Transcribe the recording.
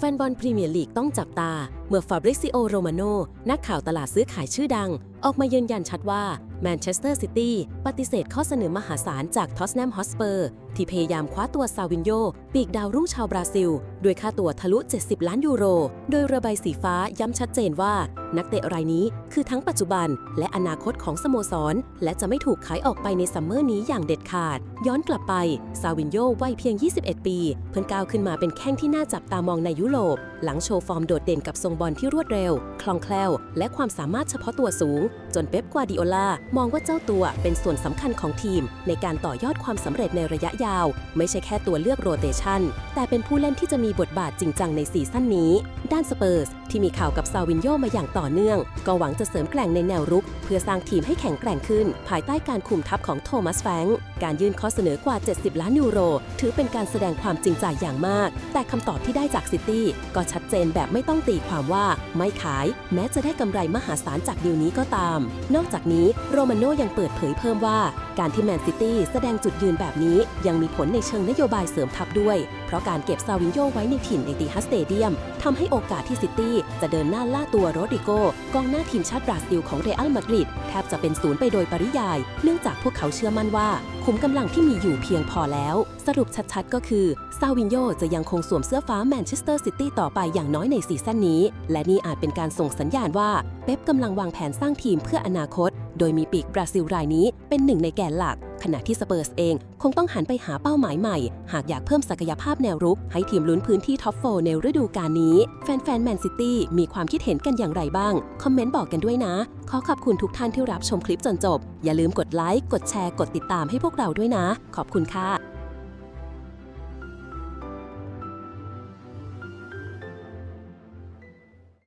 แฟนบอลพรีเมียร์ลีกต้องจับตา เมื่อฟาบริซิโอ โรมาโน นักข่าวตลาดซื้อขายชื่อดัง ออกมายืนยันชัดว่าแมนเชสเตอร์ซิตี้ปฏิเสธข้อเสนอมหาศาลจากทอสแนมฮอสเปอร์ ที่พยายามคว้าตัวซาวินโย ปีกดาวรุ่งชาวบราซิล ด้วยค่าตัวทะลุ 70 ล้านยูโร โดยเรือใบสีฟ้าย้ำชัดเจนว่า นักเตะรายนี้คือทั้งปัจจุบัน และอนาคตของสโมสร และจะไม่ถูกขายออกไปในซัมเมอร์นี้อย่างเด็ดขาด ย้อนกลับไป ซาวินโยวัยเพียง 21 ปี เพิ่งก้าวขึ้นมาเป็นแข้งที่น่าจับตามองในยุโรป หลังโชว์ฟอร์มโดดเด่นกับทรงบอลที่รวดเร็ว คล่องแคล่ว และความสามารถเฉพาะตัวสูง จนเป๊ปกวาดิโอลามองว่าเจ้าตัวเป็นส่วนสำคัญของทีม ในการต่อยอดความสำเร็จในระยะยาว ไม่ใช่แค่ตัวเลือกโรเตชันแต่เป็นผู้เล่นที่จะมีบทบาทจริงจังในซีซั่นนี้ ด้านสเปอร์สที่มีข่าวกับซาวินโยมาอย่างต่อเนื่อง ก็หวังจะเสริมแกร่งในแนวรุก เพื่อสร้างทีมให้แข็งแกร่งขึ้น ภายใต้การคุมทัพของโทมัสแฟงก์การยื่นข้อเสนอกว่า 70 ล้านยูโร ถือเป็นการแสดงความจริงใจอย่างมาก แต่คำตอบที่ได้จากซิตี้ก็ชัดเจนแบบไม่ต้องตีความว่าไม่ขายแม้จะได้กำไรมหาศาลจากดีลนี้ก็ตาม นอกจากนี้โรมาโนยังเปิดเผยเพิ่มว่า การที่แมนซิตี้แสดงจุดยืนแบบนี้ยังมีผลในเชิงนโยบายเสริมทัพด้วยเพราะการเก็บซาวินโยไว้ในถิ่นเอติฮัสเตเดียมทำให้โอกาสที่ซิตี้จะเดินหน้าล่าตัวโรดริโกกองหน้าทีมชาติบราซิลของเรอัลมาดริดแทบจะเป็นศูนย์ไปโดยปริยาย เนื่องจากพวกเขาเชื่อมั่นว่า ขุมกำลังที่มีอยู่เพียงพอแล้ว สรุปชัดๆ ก็คือซาวินโยจะยังคงสวมเสื้อฟ้าแมนเชสเตอร์ซิตี้ต่อไปอย่างน้อยในซีซั่นนี้ และนี่อาจเป็นการส่งสัญญาณว่าเป๊ปกำลังวางแผนสร้างทีมเพื่ออนาคต โดยมีปีกบราซิลรายนี้เป็นหนึ่งในแกนหลัก ขณะที่สเปอร์สเองคงต้องหันไปหาเป้าหมายใหม่ หากอยากเพิ่มศักยภาพแนวรุก ให้ทีมลุ้นพื้นที่ท็อปโฟในฤดูกาลนี้ แฟนๆแมนซิตี้มีความคิดเห็นกันอย่างไรบ้าง คอมเมนต์บอกกันด้วยนะ ขอขอบคุณทุกท่านที่รับชมคลิปจนจบ อย่าลืมกดไลค์กดแชร์กดติดตามให้พวกเราด้วยนะ ขอบคุณค่ะ